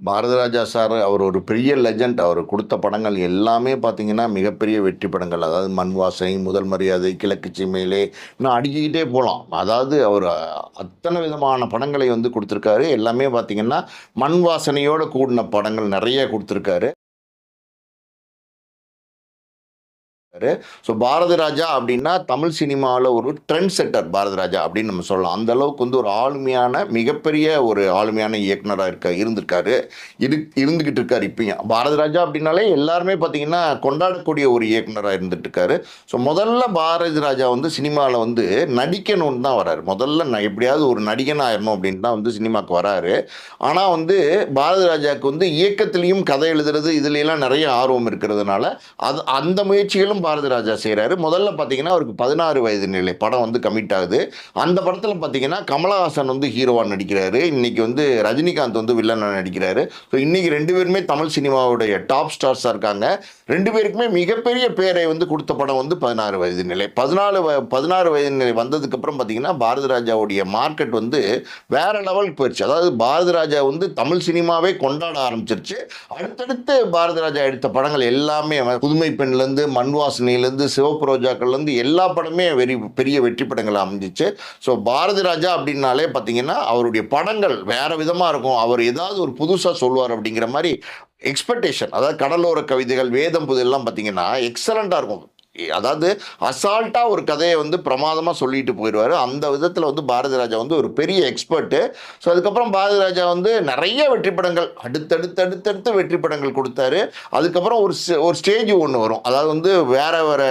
Bharathiraja sir அவர் ஒரு பெரிய legend அவர் கொடுத்த படங்கள் எல்லாமே பார்த்தீங்கன்னா மிகப்பெரிய வெற்றி படங்கள். அதாவது மண் வாசனை முதல் மரியாதை கிழக்கு சீமையிலே இன்னும் அடிச்சுக்கிட்டே போகலாம். அதாவது அவர் அத்தனை விதமான படங்களை வந்து கொடுத்துருக்காரு. எல்லாமே பார்த்தீங்கன்னா மண் வாசனையோடு கூடின படங்கள் நிறைய கொடுத்துருக்காரு. ஸோ பாரதி ராஜா அப்படின்னா தமிழ் சினிமாவில் ஒரு ட்ரெண்ட் செட்டர் பாரதி ராஜா அப்படின்னு நம்ம சொல்லலாம். அந்த அளவுக்கு வந்து ஒரு ஆளுமையான மிகப்பெரிய ஒரு ஆளுமையான இயக்குனராக இருக்க இருந்திருக்காரு. இரு இருந்துக்கிட்டு இருக்கார் இப்பயும். பாரதி ராஜா அப்படின்னாலே எல்லாருமே பார்த்தீங்கன்னா கொண்டாடக்கூடிய ஒரு இயக்குனராக இருந்துட்டு இருக்காரு. ஸோ முதல்ல பாரதி ராஜா வந்து சினிமாவில் வந்து நடிக்கணும்னு தான் வராரு. முதல்ல நான் எப்படியாவது ஒரு நடிகன் ஆயிடணும் அப்படின்னு தான் வந்து சினிமாவுக்கு வராரு. ஆனால் வந்து பாரதி ராஜாவுக்கு வந்து இயக்கத்துலேயும் கதை எழுதுறது இதுலையெல்லாம் நிறைய ஆர்வம் இருக்கிறதுனால அது அந்த முயற்சிகளும் பாரதி ராஜா செய்கிறாரு முதல்ல பார்த்தீங்கன்னா அவருக்கு பதினாறு வயது நிலை படம் வந்து கமிட் ஆகுது. அந்த படத்தில் பார்த்தீங்கன்னா கமலஹாசன் வந்து ஹீரோவாக நடிக்கிறாரு. இன்னைக்கு வந்து ரஜினிகாந்த் வந்து வில்லனாக நடிக்கிறாரு. ஸோ இன்னைக்கு ரெண்டு பேருமே தமிழ் சினிமாவுடைய டாப் ஸ்டார்ஸாக இருக்காங்க. ரெண்டு பேருக்குமே மிகப்பெரிய பேரை வந்து கொடுத்த படம் வந்து பதினாறு வயது நிலை. பதினாலு வ பதினாறு வயது நிலை வந்ததுக்கப்புறம் பார்த்தீங்கன்னா பாரதி ராஜாவுடைய மார்க்கெட் வந்து வேற லெவலுக்கு போயிடுச்சு அதாவது பாரதி ராஜா வந்து தமிழ் சினிமாவே கொண்டாட ஆரம்பிச்சிருச்சு. அடுத்தடுத்து பாரதி ராஜா எடுத்த படங்கள் எல்லாமே புதுமை பெண்லேருந்து மண் வாசனையிலேருந்து சிவப்பு ரோஜாக்கள்லேருந்து எல்லா படமே வெறி பெரிய வெற்றி படங்கள் அமைஞ்சிச்சு. ஸோ பாரதி ராஜா அப்படின்னாலே பார்த்தீங்கன்னா அவருடைய படங்கள் வேறு விதமாக இருக்கும். அவர் ஏதாவது ஒரு புதுசாக சொல்லுவார் அப்படிங்கிற மாதிரி எக்ஸ்பெக்டேஷன் அதாவது கடலோர கவிதைகள் வேதம் புதெல்லாம் பார்த்தீங்கன்னா எக்ஸலண்ட்டாக இருக்கும். அதாவது அசால்ட்டாக ஒரு கதையை வந்து பிரமாதமாக சொல்லிட்டு போயிடுவார் அந்த விதத்தில் வந்து பாரதி ராஜா வந்து ஒரு பெரிய எக்ஸ்பர்ட்டு ஸோ அதுக்கப்புறம் பாரதி ராஜா வந்து நிறைய வெற்றி படங்கள் அடுத்தடுத்து அடுத்தடுத்து வெற்றி படங்கள் கொடுத்தாரு. அதுக்கப்புறம் ஒரு ஒரு ஸ்டேஜ் ஒன்று வரும். அதாவது வந்து வேற வேற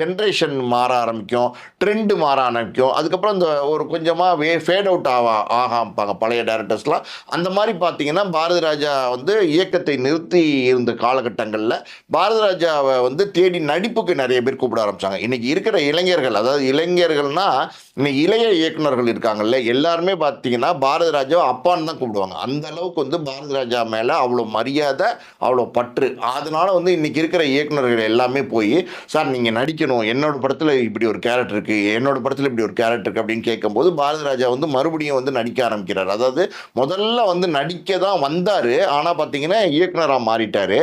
ஜென்ரேஷன் மாற ஆரம்பிக்கும் ட்ரெண்டு மாற ஆரம்பிக்கும். அதுக்கப்புறம் இந்த ஒரு கொஞ்சமாக வே ஃபேட் அவுட் ஆக ஆகாம்பாங்க பழைய டேரக்டர்ஸ்லாம் அந்த மாதிரி பார்த்தீங்கன்னா பாரதி ராஜா வந்து இயக்கத்தை நிறுத்தி இருந்த காலகட்டங்களில் பாரதி ராஜாவை வந்து தேடி நடிப்புக்கு நிறைய பேர் கூப்பிட ஆரம்பிச்சாங்க. இன்னைக்கு இருக்கிற இளைஞர்கள் அதாவது இளைஞர்கள்னா இன்னைக்கு இளைய இயக்குனர்கள் இருக்காங்கல்ல எல்லாருமே பார்த்தீங்கன்னா பாரதி ராஜாவை அப்பான்னு தான் கூப்பிடுவாங்க. அந்த அளவுக்கு வந்து பாரதி ராஜா மேலே அவ்வளோ மரியாதை அவ்வளோ பற்று. அதனால வந்து இன்னைக்கு இருக்கிற இயக்குனர்கள் எல்லாமே போய் சார் நீங்கள் நடிக்கணும். என்னோட படத்தில் இப்படி ஒரு கேரக்டர் இருக்குது என்னோட படத்தில் இப்படி ஒரு கேரக்டர் இருக்குது அப்படின்னு கேட்கும்போது பாரதி ராஜா வந்து மறுபடியும் வந்து நடிக்க ஆரம்பிக்கிறார். அதாவது முதல்ல வந்து நடிக்க தான் வந்தார். ஆனால் பார்த்தீங்கன்னா இயக்குனராக மாறிட்டார்.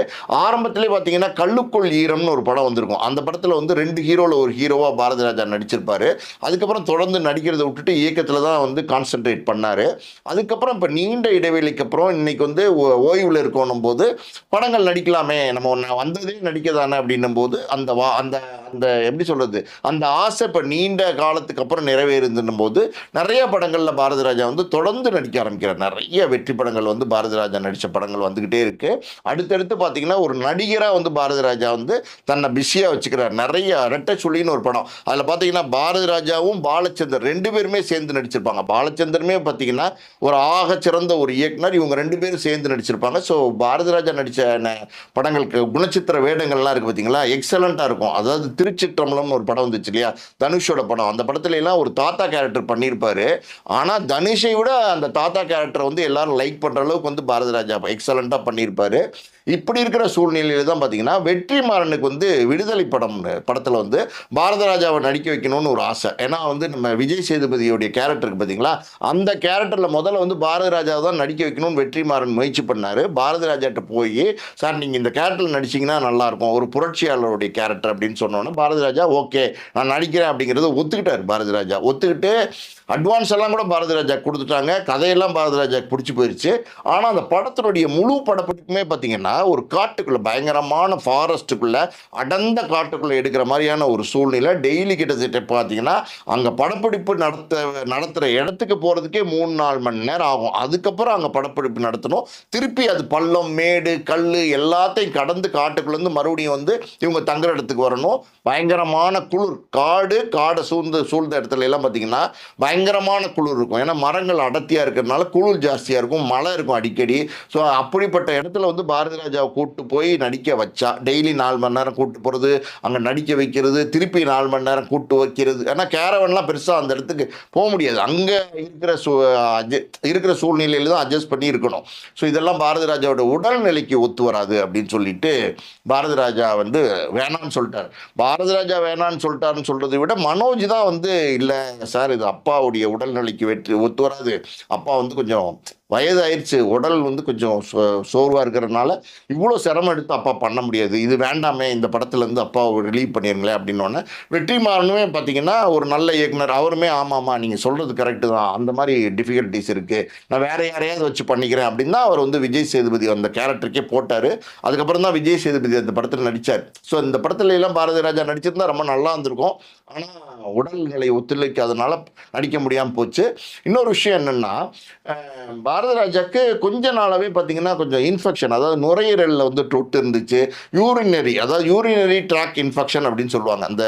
ஆரம்பத்திலே பார்த்தீங்கன்னா கல்லுக்குள் ஈரம்னு ஒரு படம் வந்திருக்கும். அந்த படத்தில் வந்து ரெண்டு ஹீரோவில் ஒரு ஹீரோவாக பாரதி ராஜா நடிச்சிருப்பார். அதுக்கப்புறம் தொடர்ந்து நடிக்கிறத விட்டுட்டு இயக்கத்தில் தான் வந்து கான்சென்ட்ரேட் பண்ணார். அதுக்கப்புறம் இப்போ நீண்ட இடைவெளிக்கு அப்புறம் இன்னைக்கு வந்து ஓ- ஓய்வில் இருக்கணும் போது படங்கள் நடிக்கலாமே நம்ம ஒன்று வந்ததே நடிக்க தானே அப்படின்னும் போது அந்த வா அந்த அந்த எப்படி சொல்கிறது அந்த ஆசை இப்போ நீண்ட காலத்துக்கு அப்புறம் நிறைவேறுதுன்னும் போது நிறைய படங்களில் பாரதி ராஜா வந்து தொடர்ந்து நடிக்க ஆரம்பிக்கிறார். நிறைய வெற்றி படங்கள் வந்து பாரதி ராஜா நடித்த படங்கள் வந்துக்கிட்டே இருக்குது அடுத்தடுத்து பார்த்தீங்கன்னா ஒரு நடிகராக வந்து பாரதி ராஜா வந்து தன்னை பிஸியாக வச்சுக்கிறார். நிறைய ரெட்டை சுழின்னு ஒரு படம். அதில் பார்த்தீங்கன்னா பாரதி ராஜாவும் பாலச்சந்தர் ரெண்டு பேருமே சேர்ந்து நடிச்சிருப்பாங்க. பாலச்சந்தருமே பார்த்தீங்கன்னா ஒரு ஆக சிறந்த ஒரு இயக்குனர். இவங்க ரெண்டு பேரும் சேர்ந்து நடிச்சிருப்பாங்க. ஸோ பாரதிராஜா நடித்த படங்களுக்கு குணச்சித்திர வேடங்கள்லாம் இருக்குது பார்த்தீங்களா? எக்ஸலண்ட்டாக இருக்கும். அதாவது திருச்சிற்றம்பலம்னு ஒரு படம் வந்துச்சு இல்லையா? தனுஷோட படம். அந்த படத்துல எல்லாம் ஒரு தாத்தா கேரக்டர் பண்ணியிருப்பாரு. ஆனால் தனுஷை விட அந்த தாத்தா கேரக்டரை வந்து எல்லாரும் லைக் பண்ணுற அளவுக்கு வந்து பாரதிராஜா எக்ஸலண்ட்டாக பண்ணியிருப்பாரு. இப்படி இருக்கிற சூழ்நிலையில் தான் பார்த்தீங்கன்னா வெற்றிமாறனுக்கு வந்து விடுதலை படம் படத்தில் வந்து பாரத ராஜாவை நடிக்க வைக்கணும்னு ஒரு ஆசை. ஏன்னா வந்து விஜய் சேதுபதியோடைய கேரக்டருக்கு பார்த்தீங்களா அந்த கேரக்டரில் முதல்ல வந்து பாரதி ராஜாவை தான் நடிக்க வைக்கணும்னு வெற்றிமாறன் முயற்சி பண்ணார். பாரத ராஜாட்ட போய் சார் நீங்கள் இந்த கேரக்டரில் நடிச்சிங்கன்னா நல்லாயிருக்கும். ஒரு புரட்சியாளருடைய கேரக்டர் அப்படின்னு சொன்னோன்னே பாரதி ராஜா ஓகே நான் நடிக்கிறேன் அப்படிங்கிறத ஒத்துக்கிட்டார் பாரதி ராஜா. ஒத்துக்கிட்டு அட்வான்ஸ் எல்லாம் கூட பாரதிராஜா கொடுத்துட்டாங்க. கதையெல்லாம் பாரதிராஜா பிடிச்சி போயிடுச்சு ஆனால் அந்த படத்தினுடைய முழு படப்பிடிப்புமே பார்த்தீங்கன்னா ஒரு காட்டுக்குள்ளே பயங்கரமான ஃபாரஸ்ட்டுக்குள்ளே அடர்ந்த காட்டுக்குள்ளே எடுக்கிற மாதிரியான ஒரு சூழ்நிலை. டெய்லி கிட்டத்தட்ட பார்த்தீங்கன்னா அங்கே படப்பிடிப்பு நடத்த நடத்துகிற இடத்துக்கு போகிறதுக்கே மூணு நாலு மணி நேரம் ஆகும். அதுக்கப்புறம் அங்கே படப்பிடிப்பு நடத்தணும். திருப்பி அது பள்ளம் மேடு கல் எல்லாத்தையும் கடந்து காட்டுக்குள்ளேருந்து மறுபடியும் வந்து இவங்க தங்குற இடத்துக்கு வரணும். பயங்கரமான குளிர். காடு காடை சூழ்ந்து சூழ்ந்த இடத்துல எல்லாம் பார்த்தீங்கன்னா பயங்கர பயங்கரமான குளிர் இருக்கும். ஏன்னா மரங்கள் அடர்த்தியாக இருக்கிறதுனால குளிர் ஜாஸ்தியாக இருக்கும். மழை இருக்கும் அடிக்கடி. ஸோ அப்படிப்பட்ட இடத்துல வந்து பாரதி ராஜாவை கூப்பிட்டு போய் நடிக்க வச்சா டெய்லி நாலு மணி நேரம் கூப்பிட்டு போகிறது அங்கே நடிக்க வைக்கிறது திருப்பி நாலு மணி நேரம் கூப்பிட்டு வைக்கிறது. ஏன்னா கேரவன்லாம் பெருசாக அந்த இடத்துக்கு போக முடியாது. அங்கே இருக்கிற சூ இருக்கிற சூழ்நிலையில தான் அட்ஜஸ்ட் பண்ணி இருக்கணும். ஸோ இதெல்லாம் பாரதி ராஜாவோட உடல்நிலைக்கு ஒத்து வராது அப்படின்னு சொல்லிட்டு பாரதி ராஜா வந்து வேணான்னு சொல்லிட்டார். பாரதி ராஜா வேணான்னு சொல்லிட்டாருன்னு சொல்கிறத விட மனோஜ் தான் வந்து இல்லை சார் இது அப்பாவுடைய உடல்நிலைக்கு வெற்றி ஒத்து வராது. அப்பா வந்து கொஞ்சம் வயதாயிருச்சு உடல் வந்து கொஞ்சம் சோ சோர்வாக இருக்கிறதுனால இவ்வளோ சிரமம் எடுத்து அப்பா பண்ண முடியாது. இது வேண்டாமே இந்த படத்துலேருந்து அப்பாவை ரிலீவ் பண்ணிருங்களேன் அப்படின்னோடனே வெற்றிமாறனுமே பார்த்தீங்கன்னா ஒரு நல்ல இயக்குனர். அவருமே ஆமாம்மா நீங்கள் சொல்கிறது கரெக்டு தான். அந்த மாதிரி டிஃபிகல்ட்டிஸ் இருக்குது நான் வேறு யாரையாவது வச்சு பண்ணிக்கிறேன் அப்படின்னா அவர் வந்து விஜய் சேதுபதி அந்த கேரக்டருக்கே போட்டார். அதுக்கப்புறம் தான் விஜய் சேதுபதி அந்த படத்தில் நடித்தார் ஸோ இந்த படத்துல எல்லாம் பாரதி ராஜா நடிச்சிருந்தா ரொம்ப நல்லா இருந்திருக்கும். ஆனால் உடல்நிலை ஒத்துழைக்காதனால நடிக்க முடியாமல் போச்சு. இன்னொரு விஷயம் என்னென்னா பாரதராஜாக்கு கொஞ்ச நாளாகவே பார்த்தீங்கன்னா கொஞ்சம் இன்ஃபெக்ஷன் அதாவது நுரையீரலில் வந்து தொட்டு இருந்துச்சு. யூரினரி அதாவது யூரினரி ட்ராக் இன்ஃபெக்ஷன் அப்படின்னு சொல்லுவாங்க. அந்த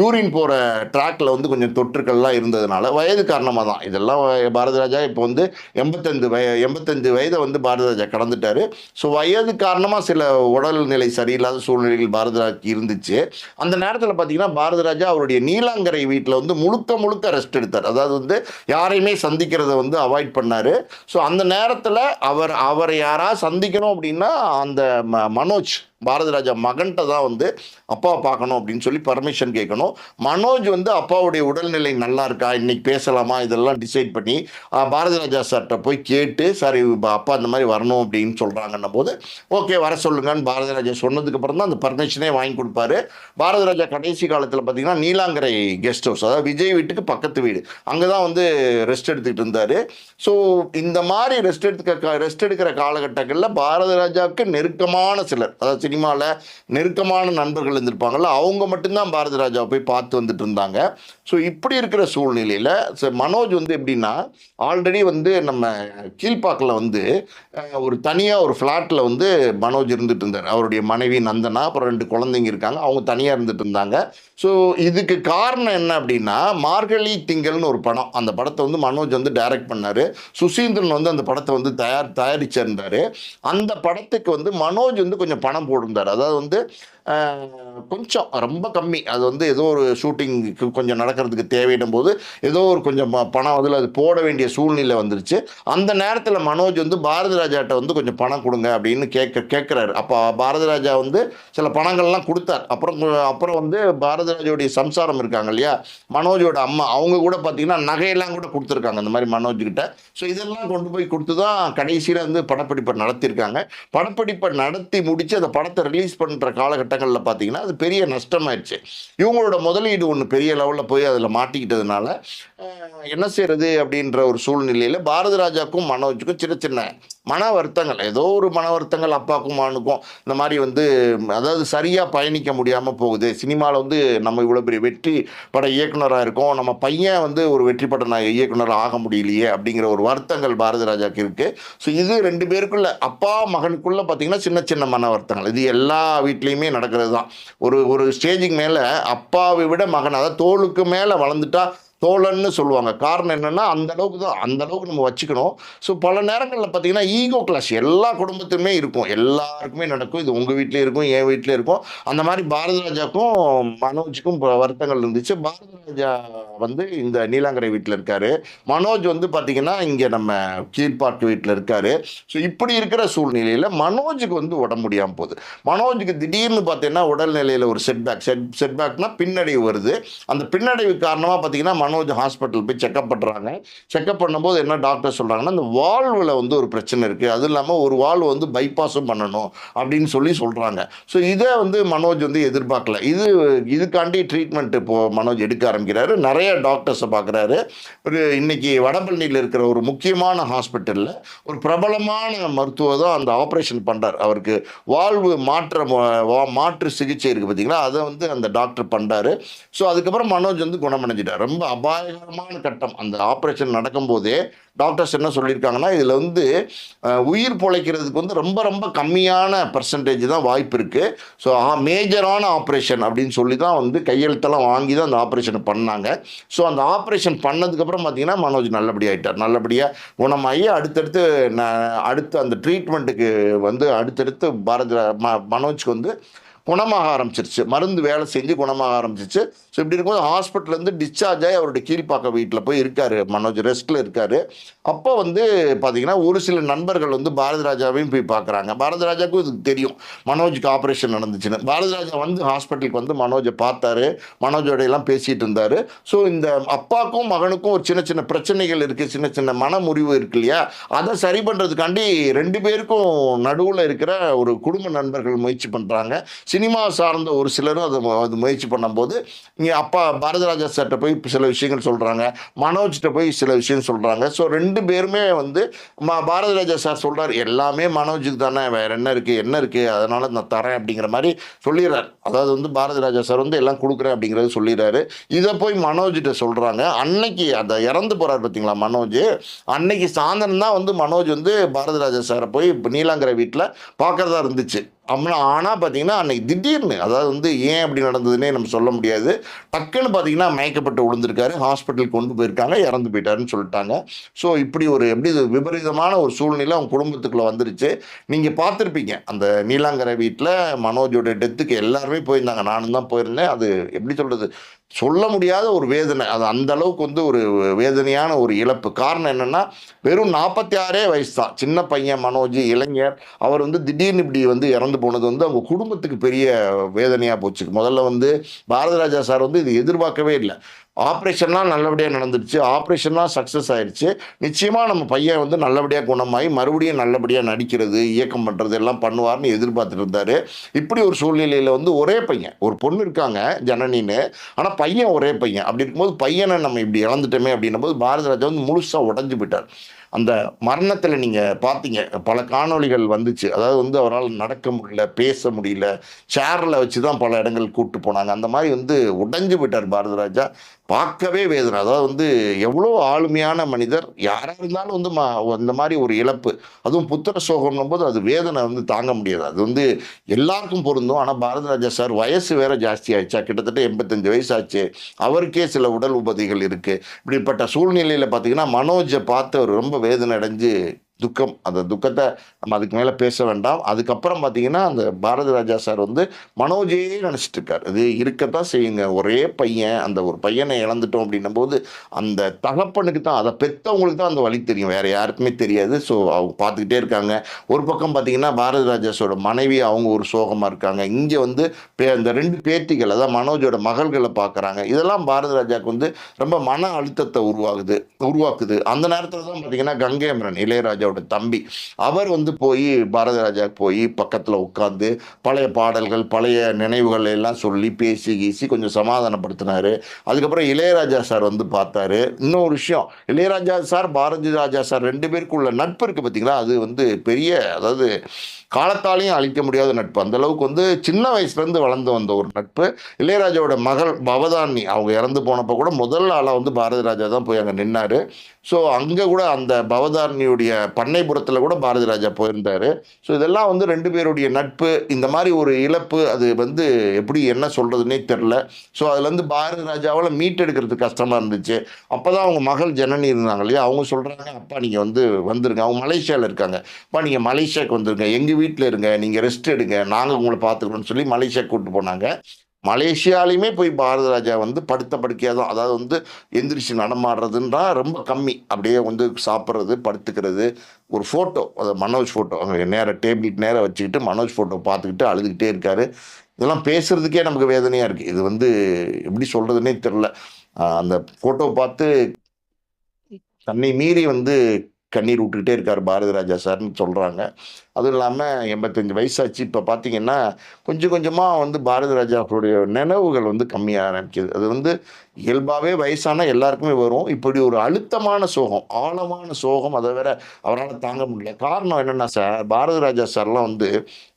யூரின் போகிற ட்ராக்ல வந்து கொஞ்சம் தொற்றுக்கள்லாம் இருந்ததுனால வயது காரணமாக தான் இதெல்லாம் பாரதராஜா இப்போ வந்து எண்பத்தஞ்சு வய எண்பத்தஞ்சு வயதை வந்து பாரத ராஜா ஸோ வயது காரணமாக சில உடல்நிலை சரியில்லாத சூழ்நிலைகள் பாரத இருந்துச்சு. அந்த நேரத்தில் பார்த்தீங்கன்னா பாரத ராஜா அவருடைய நீலாங்கரை வீட்டில் வந்து முழுக்க முழுக்க ரெஸ்ட் எடுத்தார். அதாவது வந்து யாரையுமே சந்திக்கிறத வந்து அவாய்ட் பண்ணார். ஸோ அந்த அந்த நேரத்தில் அவர் அவரை யாராவது சந்திக்கணும் அப்படின்னா அந்த ம மனோஜ். பாரதி ராஜா மகன்கிட்ட தான் வந்து அப்பாவை பார்க்கணும் அப்படின்னு சொல்லி பர்மிஷன் கேட்கணும். மனோஜ் வந்து அப்பாவுடைய உடல்நிலை நல்லா இருக்கா? இன்னைக்கு பேசலாமா? இதெல்லாம் டிசைட் பண்ணி பாரதி ராஜா சார்கிட்ட போய் கேட்டு சார் அப்பா இந்த மாதிரி வரணும் அப்படின்னு சொல்கிறாங்கன்ன போது ஓகே வர சொல்லுங்கன்னு பாரதி ராஜா சொன்னதுக்கு அப்புறம் தான் அந்த பர்மிஷனே வாங்கி கொடுப்பாரு. பாரதி ராஜா கடைசி காலத்தில் பார்த்தீங்கன்னா நீலாங்கரை கெஸ்ட் ஹவுஸ் அதாவது விஜய் வீட்டுக்கு பக்கத்து வீடு. அங்கே தான் வந்து ரெஸ்ட் எடுத்துக்கிட்டு இருந்தார். ஸோ இந்த மாதிரி ரெஸ்ட் எடுத்துக்க ரெஸ்ட் எடுக்கிற காலகட்டங்களில் பாரதி ராஜாவுக்கு நெருக்கமான சிலர் அதாவது சினிமாவில் நெருக்கமான நண்பர்கள் இருந்திருப்பாங்கல்ல அவங்க மட்டும்தான் பாரதி ராஜாவை போய் பார்த்து வந்துட்டு இருந்தாங்க. ஸோ இப்படி இருக்கிற சூழ்நிலையில் மனோஜ் வந்து எப்படின்னா ஆல்ரெடி வந்து நம்ம கீழ்ப்பாக்கில் வந்து ஒரு தனியாக ஒரு ஃப்ளாட்டில் வந்து மனோஜ் இருந்துட்டு இருந்தார். அவருடைய மனைவி நந்தனா அப்புறம் ரெண்டு குழந்தைங்க இருக்காங்க அவங்க தனியாக இருந்துட்டு இருந்தாங்க. ஸோ இதுக்கு காரணம் என்ன அப்படின்னா மார்கழி திங்கள்னு ஒரு படம். அந்த படத்தை வந்து மனோஜ் வந்து டைரக்ட் பண்ணார். சுசீந்திரன் வந்து அந்த படத்தை வந்து தயார் தயாரிச்சிருந்தார். அந்த படத்துக்கு வந்து மனோஜ் வந்து கொஞ்சம் பணம் போட்டிருந்தார் அதாவது வந்து அஹ், கொஞ்சம் ரொம்ப கம்மி. அது வந்து ஏதோ ஒரு ஷூட்டிங்க்கு கொஞ்சம் நடக்கிறதுக்கு தேவையிடும் போது ஏதோ ஒரு கொஞ்சம் பணம் அதில் அது போட வேண்டிய சூழ்நிலை வந்துருச்சு. அந்த நேரத்தில் மனோஜ் வந்து பாரதி ராஜாட்ட வந்து கொஞ்சம் பணம் கொடுங்க அப்படின்னு கேட்க கேட்குறாரு அப்போ பாரதி ராஜா வந்து சில பணங்கள்லாம் கொடுத்தார். அப்புறம் அப்புறம் வந்து பாரதி ராஜாவுடைய சம்சாரம் இருக்காங்க இல்லையா? மனோஜோட அம்மா அவங்க கூட பார்த்தீங்கன்னா நகையெல்லாம் கூட கொடுத்துருக்காங்க இந்த மாதிரி மனோஜ்கிட்ட. ஸோ இதெல்லாம் கொண்டு போய் கொடுத்து தான் கடைசியில் வந்து படப்பிடிப்பை நடத்தியிருக்காங்க. படப்பிடிப்பை நடத்தி முடித்து அந்த படத்தை ரிலீஸ் பண்ணுற காலகட்டம் காலகட்டங்களில் பார்த்தீங்கன்னா அது பெரிய நஷ்டமாயிடுச்சு. இவங்களோட முதலீடு ஒன்று பெரிய லெவலில் போய் அதில் மாட்டிக்கிட்டதுனால என்ன செய்கிறது அப்படின்ற ஒரு சூழ்நிலையில் பாரதி ராஜாக்கும் மனோஜுக்கும் சின்ன சின்ன மன வருத்தங்கள். ஏதோ ஒரு மன வருத்தங்கள் அப்பாவுக்கும் மகனுக்கும் இந்த மாதிரி வந்து அதாவது சரியாக பயணிக்க முடியாமல் போகுது. சினிமாவில் வந்து நம்ம இவ்வளோ பெரிய வெற்றி பட இயக்குனராக இருக்கோம். நம்ம பையன் வந்து ஒரு வெற்றி பட இயக்குனர் ஆக முடியலையே அப்படிங்கிற ஒரு வருத்தங்கள் பாரதி ராஜாக்கு இருக்குது ஸோ இது ரெண்டு பேருக்குள்ள அப்பா மகனுக்குள்ளே பார்த்தீங்கன்னா சின்ன சின்ன மன வருத்தங்கள். இது எல்லா வீட்லேயுமே நடக்கிறது தான் ஒரு ஒரு ஸ்டேஜுக்கு மேலே அப்பாவை விட மகன் அதாவது தோளுக்கு மேலே வளர்ந்துட்டா தோழன்னு சொல்லுவாங்க. காரணம் என்னென்னா அந்த அளவுக்கு தான் அந்த அளவுக்கு நம்ம வச்சுக்கணும். ஸோ பல நேரங்களில் பார்த்தீங்கன்னா ஈகோ கிளாஷ் எல்லா குடும்பத்துமே இருக்கும். எல்லாருக்குமே நடக்கும். இது உங்கள் வீட்லேயும் இருக்கும் என் வீட்லேயும் இருக்கும். அந்த மாதிரி பாரதிராஜாக்கும் மனோஜுக்கும் ப- வருத்தங்கள் இருந்துச்சு. பாரதி ராஜா வந்து இந்த நீலாங்கரை வீட்டில் இருக்காரு. மனோஜ் வந்து பார்த்தீங்கன்னா இங்கே நம்ம கீழ்பாட்டு வீட்டில் இருக்காரு. ஸோ இப்படி இருக்கிற சூழ்நிலையில் மனோஜுக்கு வந்து உடம்பு முடியாமல் போகுது. மனோஜுக்கு திடீர்னு பார்த்தீங்கன்னா உடல்நிலையில் ஒரு செட்பேக் செட் செட்பேக்னா பின்னடைவு வருது. அந்த பின்னடைவு காரணமாக பார்த்தீங்கன்னா மனோஜ் ஹாஸ்பிட்டல் போய் செக்அப் பண்ணுறாங்க செக்அப் பண்ணும்போது என்ன டாக்டர் சொல்கிறாங்கன்னா இந்த வால்வில் வந்து ஒரு பிரச்சனை இருக்குது அது இல்லாமல் ஒரு வால்வ் வந்து பைபாஸும் பண்ணணும் அப்படின்னு சொல்லி சொல்கிறாங்க ஸோ இதை வந்து மனோஜ் வந்து எதிர்பார்க்கல. இது இதுக்காண்டி ட்ரீட்மெண்ட் இப்போது மனோஜ் எடுக்க ஆரம்பிக்கிறாரு. நிறைய டாக்டர்ஸை பார்க்குறாரு. ஒரு இன்றைக்கி வடபழனியில் இருக்கிற ஒரு முக்கியமான ஹாஸ்பிட்டலில் ஒரு பிரபலமான மருத்துவர் தான் அந்த ஆப்ரேஷன் பண்ணுறார் அவருக்கு வாழ்வு மாற்ற வா- மாற்று சிகிச்சை இருக்குது பார்த்தீங்களா அதை வந்து அந்த டாக்டர் பண்ணுறாரு ஸோ அதுக்கப்புறம் மனோஜ் வந்து குணமடைஞ்சிட்டார். ரொம்ப அபாயகரமான கட்டம். அந்த ஆப்ரேஷன் நடக்கும்போதே டாக்டர்ஸ் என்ன சொல்லியிருக்காங்கன்னா இதில் வந்து உயிர் பொழைக்கிறதுக்கு வந்து ரொம்ப ரொம்ப கம்மியான பர்சன்டேஜ் தான் வாய்ப்பு இருக்குது ஸோ மேஜரான ஆப்ரேஷன் அப்படின்னு சொல்லி தான் வந்து கையெழுத்தெல்லாம் வாங்கி தான் அந்த ஆப்ரேஷனை பண்ணாங்க. ஸோ அந்த ஆப்ரேஷன் பண்ணதுக்கப்புறம் பார்த்தீங்கன்னா மனோஜ் நல்லபடியாயிட்டார் நல்லபடியாக குணமாகி அடுத்தடுத்து ந- அடுத்து அந்த ட்ரீட்மெண்ட்டுக்கு வந்து அடுத்தடுத்து பாரத ம மனோஜ்க்கு வந்து குணமாக ஆரம்பிச்சிருச்சு. மருந்து வேலை செஞ்சு குணமாக ஆரம்பிச்சிச்சு ஸோ இப்படி இருக்கும்போது ஹாஸ்பிட்டல்லேருந்து டிஸ்சார்ஜ் ஆகி அவருடைய கீழ்ப்பாக்க வீட்டில் போய் இருக்காரு. மனோஜ் ரெஸ்ட்டில் இருக்காரு. அப்போ வந்து பார்த்தீங்கன்னா ஒரு சில நண்பர்கள் வந்து பாரதி ராஜாவையும் போய் பார்க்குறாங்க பாரதி ராஜாவுக்கும் இது தெரியும். மனோஜுக்கு ஆப்ரேஷன் நடந்துச்சுன்னு. பாரதிராஜா வந்து ஹாஸ்பிட்டலுக்கு வந்து மனோஜை பார்த்தாரு. மனோஜோட எல்லாம் இருந்தார். ஸோ இந்த அப்பாவுக்கும் மகனுக்கும் ஒரு சின்ன சின்ன பிரச்சனைகள் இருக்குது சின்ன சின்ன மன முறிவு இருக்கு இல்லையா? அதை சரி பண்ணுறதுக்காண்டி ரெண்டு பேருக்கும் நடுவில் இருக்கிற ஒரு குடும்ப நண்பர்கள் முயற்சி பண்ணுறாங்க சினிமா சார்ந்த ஒரு சிலரும் அதை அது முயற்சி பண்ணும்போது இங்கே அப்பா பாரதிராஜா சார்கிட்ட போய் சில விஷயங்கள் சொல்கிறாங்க மனோஜ்கிட்ட போய் சில விஷயம் சொல்கிறாங்க ஸோ ரெண்டு பேருமே வந்து ம பாரதிராஜா சார் சொல்கிறார் எல்லாமே மனோஜுக்கு தானே வேறு என்ன இருக்குது என்ன இருக்குது அதனால் நான் தரேன் அப்படிங்கிற மாதிரி சொல்லிடுறார். அதாவது வந்து பாரதி ராஜா சார் வந்து எல்லாம் கொடுக்குறேன் அப்படிங்கிறது சொல்லிடுறாரு. இதை போய் மனோஜ்கிட்ட சொல்கிறாங்க அன்னைக்கு அந்த இறந்து போகிறார் பார்த்தீங்களா மனோஜ்? அன்னைக்கு சாயந்தரம் தான் வந்து மனோஜ் வந்து பாரதிராஜா சாரை போய் நீலாங்கிற நீலாங்கரை வீட்டில் பார்க்கறதா இருந்துச்சு. அப்படின்னா ஆனால் பார்த்தீங்கன்னா அன்னைக்கு திடீர்னு அதாவது வந்து ஏன் அப்படி நடந்ததுன்னே நம்ம சொல்ல முடியாது. டக்குன்னு பார்த்தீங்கன்னா மயக்கப்பட்டு விழுந்திருக்காரு. ஹாஸ்பிட்டல் கொண்டு போயிருக்காங்க இறந்து போயிட்டாருன்னு சொல்லிட்டாங்க. ஸோ இப்படி ஒரு எப்படி இது விபரீதமான ஒரு சூழ்நிலை அவங்க குடும்பத்துக்குள்ளே வந்துருச்சு. நீங்கள் பார்த்துருப்பீங்க அந்த நீலாங்கரை வீட்டில் மனோஜோட டெத்துக்கு எல்லாருமே போயிருந்தாங்க. நானும் தான் போயிருந்தேன். அது எப்படி சொல்கிறது சொல்ல முடியாத ஒரு வேதனை. அது அந்த அளவுக்கு வந்து ஒரு வேதனையான ஒரு இழப்பு. காரணம் என்னன்னா வெறும் நாற்பத்தி ஆறே வயசு தான் சின்ன பையன் மனோஜ் இளைஞர் அவர் வந்து திடீர்னு இப்படி வந்து இறந்து போனது வந்து அவங்க குடும்பத்துக்கு பெரிய வேதனையாக போச்சு முதல்ல வந்து பாரதராஜா சார் வந்து இது எதிர்பார்க்கவே இல்லை. ஆப்ரேஷன்லாம் நல்லபடியாக நடந்துருச்சு ஆப்ரேஷன்லாம் சக்ஸஸ் ஆயிடுச்சு நிச்சயமாக நம்ம பையன் வந்து நல்லபடியாக குணமாகி மறுபடியும் நல்லபடியாக நடிக்கிறது இயக்கம் பண்ணுறது எல்லாம் பண்ணுவார்னு எதிர்பார்த்துட்டு இருந்தார். இப்படி ஒரு சூழ்நிலையில் வந்து ஒரே பையன் ஒரு பொண்ணு இருக்காங்க ஜனனின்னு. ஆனால் பையன் ஒரே பையன். அப்படி இருக்கும்போது பையனை நம்ம இப்படி இழந்துட்டோமே அப்படின்னும் போது பாரதி ராஜா வந்து முழுசாக உடஞ்சு போயிட்டார். அந்த மரணத்தில் நீங்கள் பார்த்தீங்க பல காணொளிகள் வந்துச்சு. அதாவது வந்து அவரால் நடக்க முடியல பேச முடியல சேரில் வச்சு தான் பல இடங்கள் கூப்பிட்டு போனாங்க. அந்த மாதிரி வந்து உடைஞ்சு போயிட்டார் பாரதராஜா. பார்க்கவே வேதனை. அதாவது வந்து எவ்வளோ ஆளுமையான மனிதர். யாராக இருந்தாலும் வந்து மா அந்த மாதிரி ஒரு இழப்பு. அதுவும் புத்திர சோகம்னும் போது அது வேதனை வந்து தாங்க முடியாது. அது வந்து எல்லாருக்கும் பொருந்தும். ஆனால் பாரத ராஜா சார் வயசு வேற ஜாஸ்தி ஆயிடுச்சா. கிட்டத்தட்ட எண்பத்தஞ்சு வயசு ஆச்சு அவருக்கே சில உடல் உபதிகள் இருக்குது இப்படிப்பட்ட சூழ்நிலையில் பார்த்தீங்கன்னா மனோஜை பார்த்து அவர் ரொம்ப வேதனை அடைஞ்சு துக்கம். அந்த துக்கத்தை நம்ம அதுக்கு மேலே பேச வேண்டாம். அதுக்கப்புறம் பார்த்தீங்கன்னா அந்த பாரதி ராஜா சார் வந்து மனோஜே நினச்சிட்டு இருக்கார். இது இருக்கத்தான் செய்யுங்க. ஒரே பையன் அந்த ஒரு பையனை இழந்துட்டோம் அப்படின்னும் போது அந்த தகப்பனுக்கு தான் அதை பெற்றவங்களுக்கு தான் அந்த வழி தெரியும். வேறு யாருக்குமே தெரியாது. ஸோ அவங்க பார்த்துக்கிட்டே இருக்காங்க. ஒரு பக்கம் பார்த்தீங்கன்னா பாரதி ராஜாஸோட மனைவி அவங்க ஒரு சோகமாக இருக்காங்க. இங்கே வந்து பே ரெண்டு பேத்திகள் அதான் மனோஜோட மகள்களை பார்க்குறாங்க இதெல்லாம் பாரதி ராஜாவுக்கு வந்து ரொம்ப மன அழுத்தத்தை உருவாகுது உருவாக்குது. அந்த நேரத்தில் தான் பார்த்தீங்கன்னா கங்கையமரன் இளையராஜாவோட தம்பி. அவர் வந்து போய் பாரதி ராஜா போய் பக்கத்தில் உட்காந்து பழைய பாடல்கள் பழைய நினைவுகள் எல்லாம் சொல்லி பேசி கீசி கொஞ்சம் சமாதானப்படுத்தினாரு. அதுக்கப்புறம் இளையராஜா சார் வந்து பார்த்தாரு. இன்னொரு விஷயம் இளையராஜா சார் பாரதி ராஜா சார் ரெண்டு பேருக்குள்ள நட்பு இருக்குது பார்த்தீங்களா அது வந்து பெரிய அதாவது காலத்தாலையும் அழிக்க முடியாத நட்பு. அந்த அளவுக்கு வந்து சின்ன வயசுலேருந்து வளர்ந்து வந்த ஒரு நட்பு. இளையராஜாவோட மகள் பவதானி அவங்க இறந்து போனப்போ கூட முதல் ஆளாக வந்து பாரதி ராஜா தான் போய் அங்கே நின்னார். ஸோ அங்கே கூட அந்த பவதாரணியுடைய பண்ணைபுரத்தில் கூட பாரதி ராஜா போயிருந்தார். ஸோ இதெல்லாம் வந்து ரெண்டு பேருடைய நட்பு. இந்த மாதிரி ஒரு இழப்பு அது வந்து எப்படி என்ன சொல்கிறதுனே தெரில ஸோ அதுலேருந்து பாரதி ராஜாவால் மீட்டெடுக்கிறது கஷ்டமாக இருந்துச்சு. அப்போ தான் அவங்க மகள் ஜனனி இருந்தாங்க இல்லையா? அவங்க சொல்கிறாங்க அப்பா நீங்கள் வந்து வந்துருங்க. அவங்க மலேசியாவில் இருக்காங்க. அப்பா நீங்கள் மலேசியாவுக்கு வந்துருங்க. எங்கள் வீட்டில் இருங்க நீங்கள் ரெஸ்ட் எடுங்க நாங்கள் உங்களை பார்த்துக்கணும்னு சொல்லி மலேசியா கூப்பிட்டு போனாங்க. மலேசியாலையுமே போய் பாரத ராஜா வந்து படுத்த படுக்கையாக தான் அதாவது வந்து எந்திரிச்சு நடமாடுறதுன்றா ரொம்ப கம்மி. அப்படியே வந்து சாப்பிட்றது படுத்துக்கிறது ஒரு ஃபோட்டோ அது மனோஜ் ஃபோட்டோ அங்கே நேராக டேபிளுக்கு நேராக வச்சுக்கிட்டு மனோஜ் ஃபோட்டோ பார்த்துக்கிட்டு அழுதுகிட்டே இருக்காரு. இதெல்லாம் பேசுகிறதுக்கே நமக்கு வேதனையாக இருக்குது இது வந்து எப்படி சொல்கிறதுனே தெரில அந்த ஃபோட்டோ பார்த்து தன்னை மீறி வந்து கண்ணீர் விட்டுக்கிட்டே இருக்கார் பாரதி ராஜா சார்னு சொல்கிறாங்க அதுவும் இல்லாமல் எண்பத்தஞ்சு வயசாச்சு. இப்போ பார்த்தீங்கன்னா கொஞ்சம் கொஞ்சமாக வந்து பாரதி ராஜாவுடைய நினைவுகள் வந்து கம்மியாக ஆரம்பிக்குது. அது வந்து இயல்பாகவே வயசான எல்லாருக்குமே வரும். இப்படி ஒரு அழுத்தமான சோகம் ஆழமான சோகம் அதை வேற அவரால் தாங்க முடியல. காரணம் என்னென்னா சார் பாரதி ராஜா சார்லாம் வந்து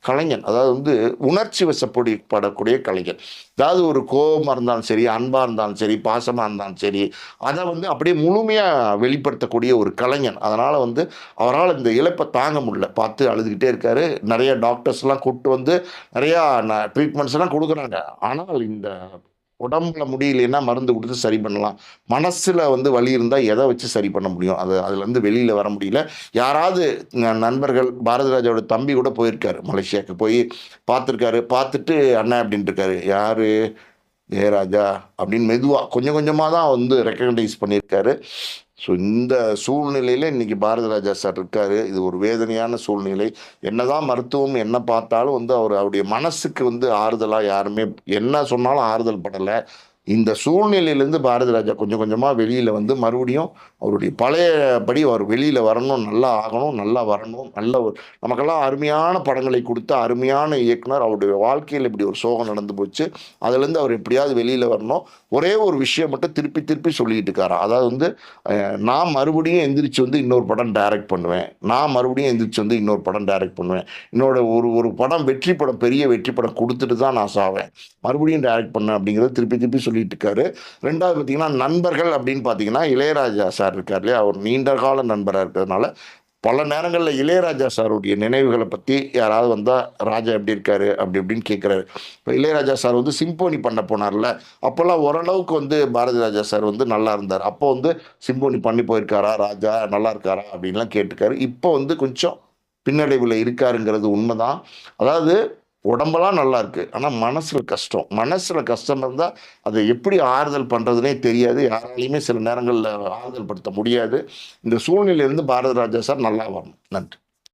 கலைஞன் அதாவது வந்து உணர்ச்சி வசப்படி படக்கூடிய கலைஞன். அதாவது ஒரு கோபமாக இருந்தாலும் சரி அன்பாக இருந்தாலும் சரி பாசமாக இருந்தாலும் சரி அதை வந்து அப்படியே முழுமையாக வெளிப்படுத்தக்கூடிய ஒரு கலைஞன். அதனால் வந்து அவரால் இந்த இழப்பை தாங்க முடியல. பார்த்து எடுத்துக்கிட்டே இருக்காரு. நிறைய டாக்டர்ஸ்லாம் கூப்பிட்டு வந்து நிறையா ட்ரீட்மெண்ட்ஸ் எல்லாம் கொடுக்குறாங்க. ஆனால் இந்த உடம்புல முடியலன்னா மருந்து கொடுத்து சரி பண்ணலாம். மனசில் வந்து வலி இருந்தால் எதை வச்சு சரி பண்ண முடியும்? அது அதுலேருந்து வெளியில் வர முடியல. யாராவது நண்பர்கள் பாரதிராஜாவோட தம்பி கூட போயிருக்காரு மலேசியாவுக்கு போய் பார்த்துருக்காரு. பார்த்துட்டு அண்ணன் அப்படின்ட்டு இருக்காரு. ஜெயராஜா அப்படின்னு மெதுவாக கொஞ்சம் கொஞ்சமாக தான் வந்து ரெக்கக்னைஸ் பண்ணியிருக்காரு. ஸோ இந்த சூழ்நிலையில் இன்றைக்கி பாரத ராஜா சார் இருக்கார். இது ஒரு வேதனையான சூழ்நிலை. என்னதான் மருத்துவம் என்ன பார்த்தாலும் வந்து அவர் அவருடைய மனசுக்கு வந்து ஆறுதலாக யாருமே என்ன சொன்னாலும் ஆறுதல் படலை. இந்த சூழ்நிலையிலேருந்து பாரதி ராஜா கொஞ்சம் கொஞ்சமாக வெளியில் வந்து மறுபடியும் அவருடைய பழையபடி அவர் வெளியில் வரணும் நல்லா ஆகணும் நல்லா வரணும் நல்ல ஒரு நமக்கெல்லாம் அருமையான படங்களை கொடுத்த அருமையான இயக்குனர் அவருடைய வாழ்க்கையில் இப்படி ஒரு சோகம் நடந்து போச்சு. அதுலேருந்து அவர் எப்படியாவது வெளியில் வரணும். ஒரே ஒரு விஷயம் மட்டும் திருப்பி திருப்பி சொல்லிக்கிட்டு இருக்காராம் அதாவது வந்து நான் மறுபடியும் எந்திரிச்சு வந்து இன்னொரு படம் டைரக்ட் பண்ணுவேன். நான் மறுபடியும் எந்திரிச்சு வந்து இன்னொரு படம் டைரக்ட் பண்ணுவேன். என்னோட ஒரு ஒரு படம் வெற்றி படம் பெரிய வெற்றி படம் கொடுத்துட்டு தான் நான் சாவேன். மறுபடியும் டைரக்ட் பண்ண அப்படிங்கிறத திருப்பி திருப்பி சொல்லிட்டு இருக்காரு. ரெண்டாவது பார்த்தீங்கன்னா நண்பர்கள் அப்படின்னு பார்த்தீங்கன்னா இளையராஜா சார் இருக்கார் இல்லையா? அவர் நீண்ட கால நண்பராக இருக்கிறதுனால பல நேரங்களில் இளையராஜா சாருடைய நினைவுகளை பற்றி யாராவது வந்தால் ராஜா எப்படி இருக்காரு? அப்படி இப்படின்னு கேட்குறாரு இப்போ இளையராஜா சார் வந்து சிம்போனி பண்ண போனார்ல. அப்போல்லாம் ஓரளவுக்கு வந்து பாரதி ராஜா சார் வந்து நல்லா இருந்தார். அப்போ வந்து சிம்போனி பண்ணி போயிருக்காரா? ராஜா நல்லா இருக்காரா? அப்படின்லாம் கேட்டுக்காரு இப்போ வந்து கொஞ்சம் பின்னடைவில் இருக்காருங்கிறது உண்மைதான். அதாவது உடம்பெல்லாம் நல்லா இருக்கு. ஆனால் மனசில் கஷ்டம். மனசில் கஷ்டம் இருந்தால் அதை எப்படி ஆறுதல் பண்ணுறதுனே தெரியாது. யாராலையுமே சில நேரங்களில் ஆறுதல் படுத்த முடியாது. இந்த சூழ்நிலையிலேருந்து பாரத ராஜா சார் நல்லா வரணும். நன்றி.